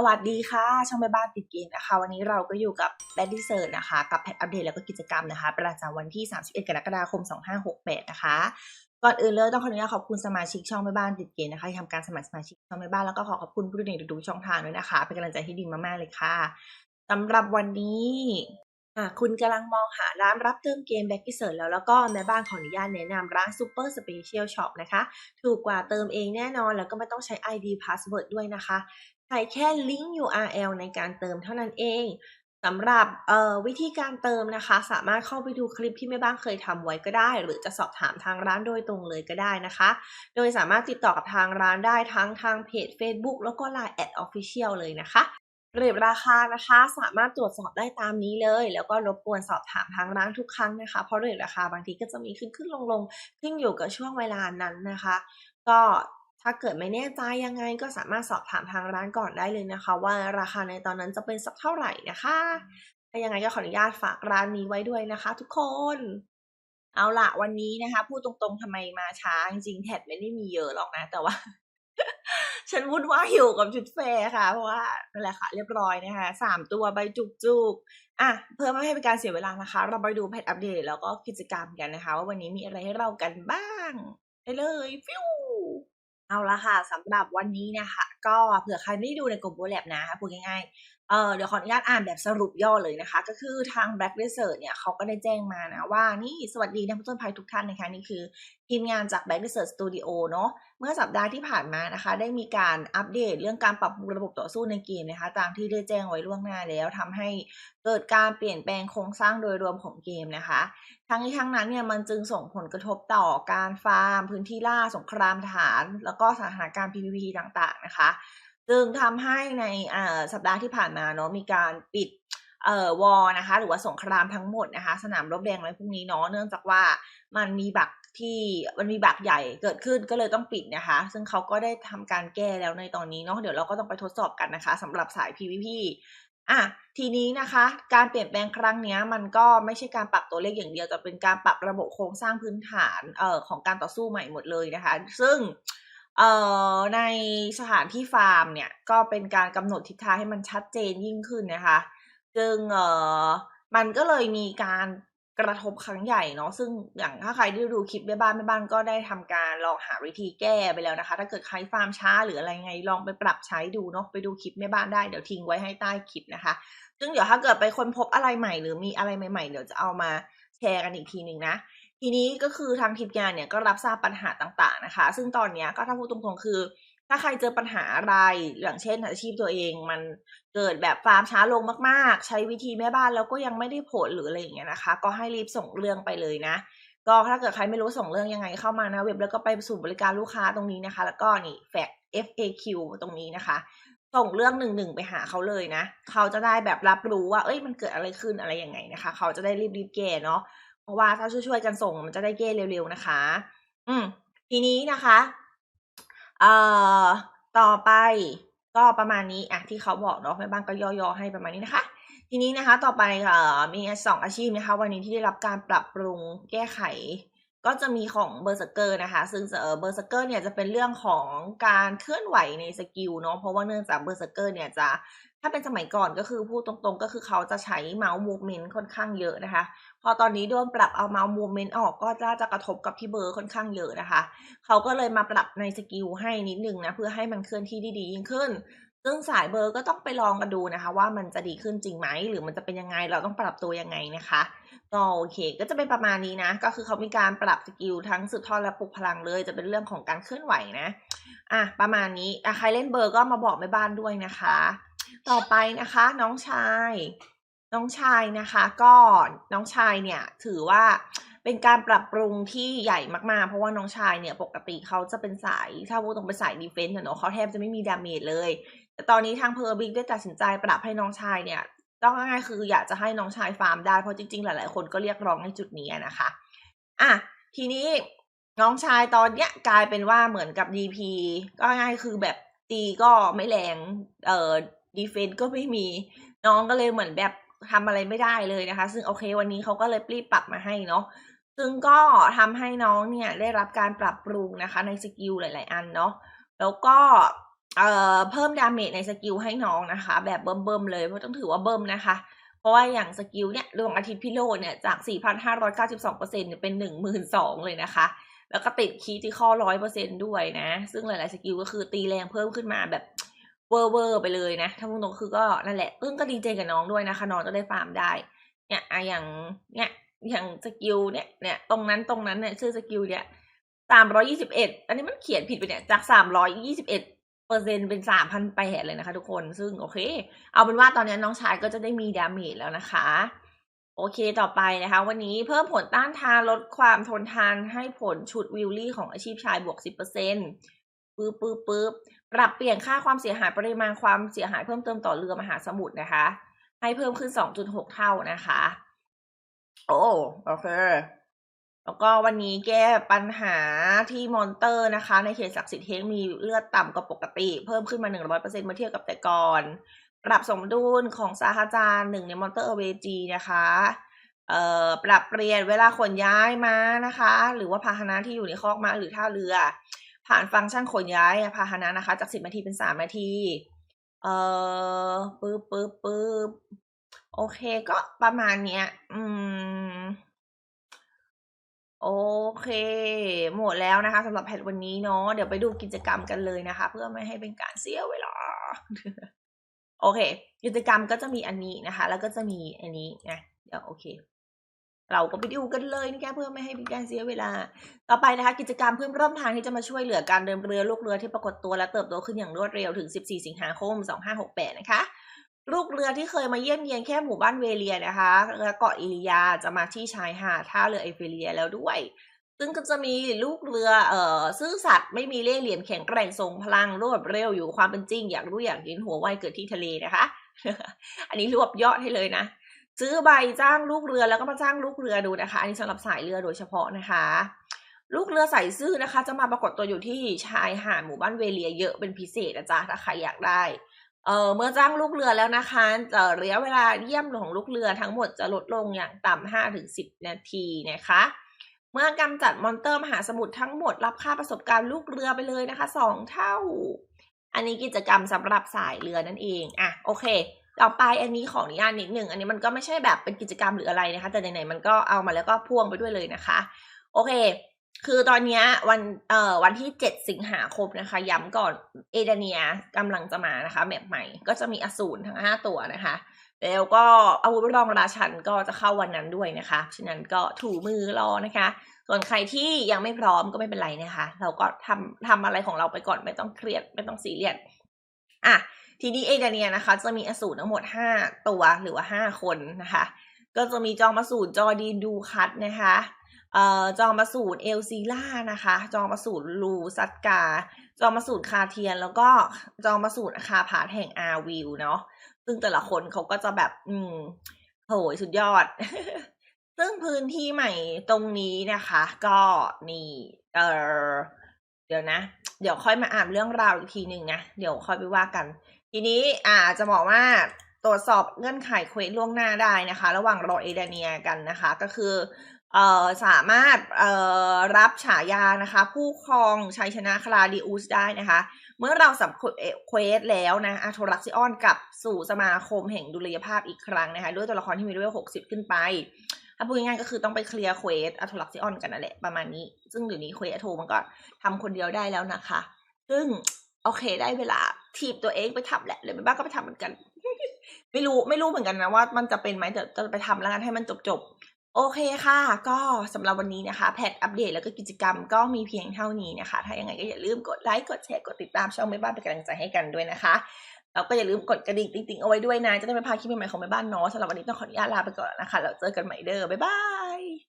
สวัสดีค่ะ ช่องแม่บ้านติดเกมนะคะ วันนี้เราก็อยู่กับแบดดี้เซิร์นะคะ กับแพทอัปเดตแล้วก็กิจกรรมนะคะ ประจำวันที่ 31 กรกฎาคม 2568 นะคะ ก่อนอื่นเลยต้องขออนุญาตขอบคุณสมาชิกช่องแม่บ้านติดเกมนะคะที่ทำการสมัครสมาชิกช่องแม่บ้านแล้วก็ขอขอบคุณผู้ดูในดูช่องทางด้วยนะคะ เป็นกำลังใจที่ดีมากๆเลยค่ะสำหรับวันนี้ คุณกำลังมองหาร้านรับเติมเกมแบ็กกี้เซิร์แล้วแล้วก็แม่บ้านขออนุญาตแนะนำร้าน Super Special Shop นะคะ ถูกกว่าเติมเองแน่นอนแล้วก็ไม่ต้องใช้ ID Password ด้วยนะคะใช้แค่ลิงก์ URL ในการเติมเท่านั้นเองสำหรับวิธีการเติมนะคะ สามารถเข้าไปดูคลิปที่แม่บ้านเคยทำไว้ก็ได้ หรือจะสอบถามทางร้านโดยตรงเลยก็ได้นะคะ โดยสามารถติดต่อกับทางร้านได้ทั้งทางเพจ Facebook แล้วก็ Line แอด Official เลยนะคะ เรทราคานะคะสามารถตรวจสอบได้ตามนี้เลย แล้วก็รบกวนสอบถามทางร้านทุกครั้งนะคะ เพราะเรทราคาบางทีก็จะมีขึ้นขึ้นลงลงขึ้นอยู่กับช่วงเวลานั้นนะคะ ก็ถ้าเกิดไม่แน่ใจยังไงก็สามารถสอบถามทางร้านก่อนได้เลยนะคะ ว่าราคาในตอนนั้นจะเป็นสักเท่าไหร่นะคะถ้ายังไงก็ขออนุญาตฝากร้านนี้ไว้ด้วยนะคะ ทุกคนเอาละวันนี้นะคะพูดตรงๆทำไมมาช้าจริงๆแท็ดไม่ได้มีเยอะหรอกนะ แต่ว่า ฉันวุ่นวายอยู่กับชุดแฟร์ค่ะ เพราะว่านั่นแหละค่ะเรียบร้อยนะคะสามตัวใบจุกๆอะเพื่อไม่ให้เป็นการเสียเวลานะคะ เราไปดูแพทอัปเดตแล้วก็กิจกรรมกันนะคะ ว่าวันนี้มีอะไรให้เรากันบ้างไปเลยฟิวเอาละค่ะสำหรับวันนี้นะคะ ก็เผื่อใครไม่ได้ดูในกลุ่มโบแลบนะพูดง่ายๆเออเดี๋ยวขออนุญาตอ่านแบบสรุปย่อเลยนะคะ ก็คือทาง Black Research เนี่ยเขาก็ได้แจ้งมานะว่านี่สวัสดีนักผจญภัยทุกท่านนะคะ นี่คือทีมงานจาก Black Research Studio เนาะ เมื่อสัปดาห์ที่ผ่านมานะคะ ได้มีการอัปเดตเรื่องการปรับปรุงระบบต่อสู้ในเกมนะคะ ตามที่ได้แจ้งไว้ล่วงหน้าแล้วทำให้เกิดการเปลี่ยนแปลงโครงสร้างโดยรวมของเกมนะคะ ทั้งนี้ทั้งนั้นเนี่ยมันจึงส่งผลกระทบต่อการฟาร์ม พื้นที่ล่าสงครามฐาน แล้วก็สถานการณ์ PVP ต่างๆนะคะจึงทำให้ในสัปดาห์ที่ผ่านมาเนาะมีการปิดเอ่อวอนะคะ หรือว่าสงครามทั้งหมดนะคะ สนามรบแดงอะไรพวกนี้เนาะเนื่องจากว่ามันมีบัก ที่มันมีบักใหญ่เกิดขึ้นก็เลยต้องปิดนะคะ ซึ่งเขาก็ได้ทำการแก้แล้วในตอนนี้เนาะเดี๋ยวเราก็ต้องไปทดสอบกันนะคะสำหรับสาย PVP อะทีนี้นะคะ การเปลี่ยนแปลงครั้งนี้มันก็ไม่ใช่การปรับตัวเลขอย่างเดียวแต่เป็นการปรับระบบโครงสร้างพื้นฐานเอ่อของการต่อสู้ใหม่หมดเลยนะคะ ซึ่งเอ่อในสถานที่ฟาร์มเนี่ยก็เป็นการกำหนดทิศทางให้มันชัดเจนยิ่งขึ้นนะคะซึ่งเอ่อมันก็เลยมีการ กระทบครั้งใหญ่เนาะซึ่งอย่างถ้าใครได้ดูคลิปแม่บ้านแม่บ้านก็ได้ทำการลองหาวิธีแก้ไปแล้วนะคะ ถ้าเกิดใครฟาร์มช้าหรืออะไรไงลองไปปรับใช้ดูเนาะไปดูคลิปแม่บ้านได้เดี๋ยวทิ้งไว้ให้ใต้คลิปนะคะ ซึ่งเดี๋ยวถ้าเกิดไปค้นพบอะไรใหม่หรือมีอะไรใหม่ ๆ เดี๋ยวจะเอามาแชร์กันอีกทีหนึ่งนะทีนี้ก็คือทางทีมงานเนี่ยก็รับทราบปัญหาต่างๆนะคะ ซึ่งตอนนี้ก็ถ้าพูดตรงๆคือ ถ้าใครเจอปัญหาอะไรอย่างเช่น อาชีพตัวเองมันเกิดแบบฟาร์มช้าลงมาก ๆ ใช้วิธีแม่บ้านแล้วก็ยังไม่ได้ผลหรืออะไรอย่างเงี้ยนะคะ ก็ให้รีบส่งเรื่องไปเลยนะ ก็ถ้าเกิดใครไม่รู้ส่งเรื่องยังไงเข้ามานะเว็บแล้วก็ไปสู่บริการลูกค้าตรงนี้นะคะ แล้วก็นี่แฟก FAQ ตรงนี้นะคะ ส่งเรื่องหนึ่งหนึ่งไปหาเขาเลยนะ เขาจะได้แบบรับรู้ว่า เอ้ยมันเกิดอะไรขึ้นอะไรยังไงนะคะ เขาจะได้รีบรีบแก้เนาะเพราะว่าถ้าช่วยๆกันส่งมันจะได้เก้เร็วๆนะคะ อืมทีนี้นะคะ เอ่อต่อไปก็ประมาณนี้อะที่เขาบอกเนาะแม่บ้านก็ย่อๆให้ประมาณนี้นะคะ ทีนี้นะคะต่อไปเอ่อมีสองอาชีพนะคะ วันนี้ที่ได้รับการปรับปรุงแก้ไข ก็จะมีของเบอร์สเกอร์นะคะ ซึ่งเบอร์สเกอร์เนี่ยจะเป็นเรื่องของการเคลื่อนไหวในสกิลเนาะเพราะว่าเนื่องจากเบอร์สเกอร์เนี่ยจะ ถ้าเป็นสมัยก่อนก็คือพูดตรงๆ ก็คือเขาจะใช้เมาส์มูฟเมนต์ค่อนข้างเยอะนะคะ พอตอนนี้โดนปรับเอาเมาส์มูฟเมนต์ออกก็จะจะกระทบกับพี่เบอร์ค่อนข้างเยอะนะคะ เขาก็เลยมาปรับในสกิลให้นิดนึงนะเพื่อให้มันเคลื่อนที่ด้ดียิ่งขึ้น ซึ่งสายเบอร์ก็ต้องไปลองกันดูนะคะ ว่ามันจะดีขึ้นจริงไหมหรือมันจะเป็นยังไงเราต้องปรับตัวยังไงนะคะก็โอเค ก็จะเป็นประมาณนี้นะ ก็คือเขามีการปรับสกิลทั้งสุดทอดและปลุกพลังเลย จะเป็นเรื่องของการเคลื่อนไหวนะ อะประมาณนี้อะใครเล่นเบอร์ก็มาบอกแม่บ้านด้วยนะคะ ต่อไปนะคะ น้องชาย น้องชายนะคะก็น้องชายเนี่ยถือว่าเป็นการปรับปรุงที่ใหญ่มากๆ เพราะว่าน้องชายเนี่ยปกติเขาจะเป็นสายถ้าพูดตรงเป็นสายดีเฟนต์เนาะเขาแทบจะไม่มีดาเมจเลย แต่ตอนนี้ทางเพอร์บิกได้ตัดสินใจปรับให้น้องชายเนี่ยต้องง่ายคืออยากจะให้น้องชายฟาร์มได้เพราะจริงๆ หลายๆ คนก็เรียกร้องในจุดนี้นะคะอะทีนี้น้องชายตอนเนี้ยกลายเป็นว่าเหมือนกับ DP ก็ง่ายคือแบบตีก็ไม่แรง เอ่อ ดีเฟนต์ก็ไม่มี น้องก็เลยเหมือนแบบทำอะไรไม่ได้เลยนะคะ ซึ่งโอเควันนี้เขาก็เลยรีบปรับมาให้เนาะซึ่งก็ทำให้น้องเนี่ยได้รับการปรับปรุงนะคะในสกิลหลาย ๆ อันเนาะแล้วก็เอ่อเพิ่มดาเมจในสกิลให้น้องนะคะ แบบเบิ่มๆเลยเพราะต้องถือว่าเบิ่มนะคะ เพราะว่าอย่างสกิลเนี่ยดวงอาทิตย์พิโรเนี่ยจาก 4,592%เนี่ยเป็น 12,000 เลยนะคะ แล้วก็ติดคีที่ข้อร้อยเปอร์เซ็นต์ด้วยนะ ซึ่งหลาย ๆ สกิลก็คือตีแรงเพิ่มขึ้นมาแบบ เวอร์เวอร์ไปเลยนะ ถ้าพูดตรงคือก็นั่นแหละซึ่งก็ดีใจกับน้องด้วยนะคะ น้องจะได้ฟาร์มได้ เนี่ยอะอย่างเนี่ยอย่างสกิลเนี่ยเนี่ยตรงนั้นตรงนั้นเนี่ยชื่อสกิลเนี่ยสามร้อยี่สิบเอ็ดอันนี้มันเขียนผิดไปเนี่ยจากสามร้อยยี่สิบเอ็ดเปอร์เซ็นเป็นสามพันแปดเลยนะคะทุกคนซึ่งโอเค เอาเป็นว่าตอนนี้น้องชายก็จะได้มีดาเมจแล้วนะคะ โอเคต่อไปนะคะ วันนี้เพิ่มผลต้านทานลดความทนทานให้ผลชุดวิลลี่ของอาชีพชายบวก10%ปึ๊ ปื๊บปึ๊บปึ๊บปรับเปลี่ยนค่าความเสียหายปริมาณความเสียหายเพิ่มเติมต่อเรือมหาสมุทรนะคะ ให้เพิ่มขึ้น 2.6 เท่านะคะ โอ้โอเคแล้วก็วันนี้แก้ปัญหาที่มอนเตอร์นะคะ ในเขตศักดิ์สิทธิ์เฮงมีเลือดต่ำกว่าปกติ เพิ่มขึ้นมา 100%เมื่อเทียบกับแต่ก่อน ปรับสมดุลของสาหาจารย์หนึ่งในมอนเตอร์เอเวจีนะคะเอ่อปรับเปลี่ยนเวลาขนย้ายม้านะคะ หรือว่าพาหนะที่อยู่ในคอกม้าหรือท่าเรือ ผ่านฟังก์ชันขนย้ายพาหนะนะคะ จาก10นาทีเป็น3นาที เอ่อปึ๊บปึ๊บปึ๊บโอเคก็ประมาณเนี้ย อืม โอเค หมดแล้วนะคะสำหรับแพทวันนี้เนาะเดี๋ยวไปดูกิจกรรมกันเลยนะคะ เพื่อไม่ให้เป็นการเสียเวลา โอเค กิจกรรมก็จะมีอันนี้นะคะ แล้วก็จะมีอันนี้นะเดี๋ยวโอเค เราก็ไปดูกันเลยนะคะเพื่อไม่ให้เป็นการเสียเวลา ต่อไปนะคะ กิจกรรมเพื่อร่วมทางที่จะมาช่วยเหลือการเดินเรือลูกเรือที่ปรากฏตัวและเติบโตขึ้นอย่างรวดเร็วถึง 14 สิงหาคม 2568 นะคะลูกเรือที่เคยมาเยี่ยมเยียนแค่หมู่บ้านเวเลียนะคะและเกาะอิลิยาจะมาที่ชายหาดท่าเรือเอเฟเลียแล้วด้วย ซึ่งก็จะมีลูกเรือเอ่อซื่อสัตย์ไม่มีเล่ห์เหลี่ยมแข็งแกร่งทรงพลังรวดเร็วอยู่ความเป็นจริง อยากรู้อยากเห็นหัวไวเกิดที่ทะเลนะคะ อันนี้รวบยอดให้เลยนะ ซื้อใบจ้างลูกเรือแล้วก็มาจ้างลูกเรือดูนะคะ อันนี้สำหรับสายเรือโดยเฉพาะนะคะ ลูกเรือใส่ซื่อนะคะ จะมาปรากฏตัวอยู่ที่ชายหาดหมู่บ้านเวเลียเยอะเป็นพิเศษนะจ๊ะถ้าใครอยากได้เอ่อเมื่อจ้างลูกเรือแล้วนะคะจะระยะเวลาเยี่ยมของลูกเรือทั้งหมดจะลดลงอย่างต่ำห้าถึงสิบนาทีนะคะ เมื่อกำจัดมอนเตอร์มหาสมุทรทั้งหมดรับค่าประสบการณ์ลูกเรือไปเลยนะคะสองเท่า อันนี้กิจกรรมสำหรับสายเรือนั่นเองอะโอเค ต่อไปอันนี้ขออนุญาตนิดหนึ่งอันนี้มันก็ไม่ใช่แบบเป็นกิจกรรมหรืออะไรนะคะ แต่ไหนๆมันก็เอามาแล้วก็พ่วงไปด้วยเลยนะคะ โอเค คือตอนนี้วันเอ่อวันที่ 7 สิงหาคมนะคะ ย้ำก่อนเอเดเนียกำลังจะมานะคะแบบใหม่ก็จะมีอสูรทั้ง 5 ตัวนะคะ แล้วก็อาวุธรองราชันก็จะเข้าวันนั้นด้วยนะคะฉะนั้นก็ถูมือรอนะคะ ส่วนใครที่ยังไม่พร้อมก็ไม่เป็นไรนะคะ เราก็ทำทำอะไรของเราไปก่อนไม่ต้องเครียดไม่ต้องซีเรียส อะทีนี้เอเดเนียนะคะ จะมีอสูรทั้งหมด 5 ตัวหรือว่า 5 คนนะคะ ก็จะมีจองมาสูรจอดีนดูคัตนะคะเอ่อจองมาสูรเอลซีล่านะคะ จองมาสูรลูซัตกา จองมาสูรคาเทียน แล้วก็จองมาสูรคาผาแห่งอาวิวเนาะซึ่งแต่ละคนเขาก็จะแบบ อืมโหยสุดยอด ซึ่งพื้นที่ใหม่ตรงนี้นะคะ ก็นี่เออเดี๋ยวนะ เดี๋ยวค่อยมาอ่านเรื่องราวอีกทีหนึ่งนะ เดี๋ยวค่อยไปว่ากัน ทีนี้อ่าจะบอกว่าตรวจสอบเงื่อนไขเควสล่วงหน้าได้นะคะ ระหว่างรอเอเดเนียกันนะคะ ก็คือเอ่อสามารถเอ่อรับฉายานะคะ ผู้ครองชัยชนะคลาดิอุสได้นะคะ เมื่อเราสับเควสแล้วนะอาโทรักซิออนกลับสู่สมาคมแห่งดุลยภาพอีกครั้งนะคะ ด้วยตัวละครที่มีด้วยหกสิบขึ้นไป ถ้าพูดง่ายๆก็คือต้องไปเคลียร์เควสอาโทรักซิออนกันนั่นแหละประมาณนี้ ซึ่งเดี๋ยวนี้เควสอาโทมันก็ทำคนเดียวได้แล้วนะคะ ซึ่งโอเคได้เวลาทีบตัวเองไปทำแหละหรือไม่บ้างก็ไปทำเหมือนกัน ไม่รู้ไม่รู้เหมือนกันนะว่ามันจะเป็นไหมแต่จะไปทำแล้วกันให้มันจบๆโอเคค่ะ ก็สำหรับวันนี้นะคะ แพทอัปเดตแล้วก็กิจกรรมก็มีเพียงเท่านี้นะคะ ถ้ายังไงก็อย่าลืมกดไลค์กดแชร์กดติดตามช่องแม่บ้านเป็นกำลังใจให้กันด้วยนะคะ แล้วก็อย่าลืมกดกระดิ่งติ๊งๆเอาไว้ด้วยนะ จะได้ไม่พลาดคลิปใหม่ๆของแม่บ้านเนาะสำหรับวันนี้ต้องขออนุญาตลาไปก่อนนะคะแล้วเจอกันใหม่เด้อบ๊ายบาย